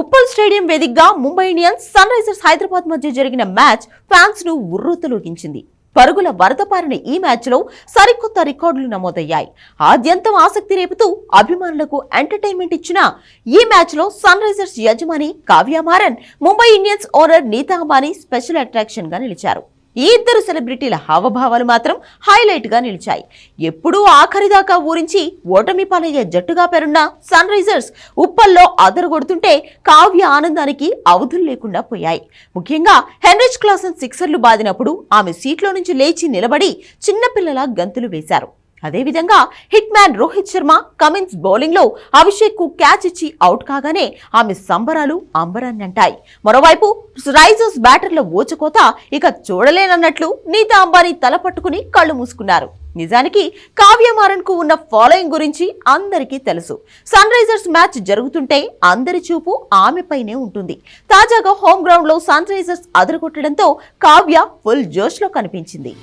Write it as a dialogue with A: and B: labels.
A: Uppal stadium వేదికగా Mumbai Indians Sunrisers Hyderabad మధ్య జరిగిన మ్యాచ్ ఫ్యాన్స్ను ఉర్రూతలూగించింది. పరుగుల వరద పారిన ఈ మ్యాచ్లో సరికొత్త రికార్డులు నమోదయ్యాయి. ఆద్యంతం ఆసక్తి రేపుతూ అభిమానులకు ఎంటర్టైన్మెంట్ ఇచ్చిన ఈ మ్యాచ్లో సన్ రైజర్స్ యజమాని Kavya Maran Mumbai Indians owner Nita Ambani special అట్రాక్షన్గా నిలిచారు. ఈ ఇద్దరు సెలబ్రిటీల హావభావాలు మాత్రం హైలైట్గా నిలిచాయి. ఎప్పుడూ ఆఖరిదాకా ఊరించి ఓటమి పాలయ్యే జట్టుగా పేరున్న సన్ రైజర్స్ ఉప్పల్లో అదరగొడుతుంటే కావ్య ఆనందానికి అవధులు లేకుండా పోయాయి. ముఖ్యంగా హెన్రిచ్ క్లాసన్ సిక్సర్లు బాదినప్పుడు ఆమె సీట్లో నుంచి లేచి నిలబడి చిన్నపిల్లల గంతులు వేశారు. అదేవిధంగా hit man Rohit Sharma Cummins బౌలింగ్లో అభిషేక్కు క్యాచ్ ఇచ్చి అవుట్ కాగానే ఆమె సంబరాలు అంబరాన్ని అంటాయి మరోవైపు రైజర్స్ బ్యాటర్ల ఓచకోత ఇక చూడలేనన్నట్లు నీతా అంబానీ తల పట్టుకుని కళ్ళు మూసుకున్నారు. నిజానికి కావ్యమారన్కు ఉన్న ఫాలోయింగ్ గురించి అందరికీ తెలుసు. సన్ రైజర్స్ మ్యాచ్ జరుగుతుంటే అందరి చూపు ఆమెపైనే ఉంటుంది. తాజాగా హోమ్ గ్రౌండ్లో సన్ రైజర్స్ అదరగొట్టడంతో కావ్య ఫుల్ జోష్లో కనిపించింది.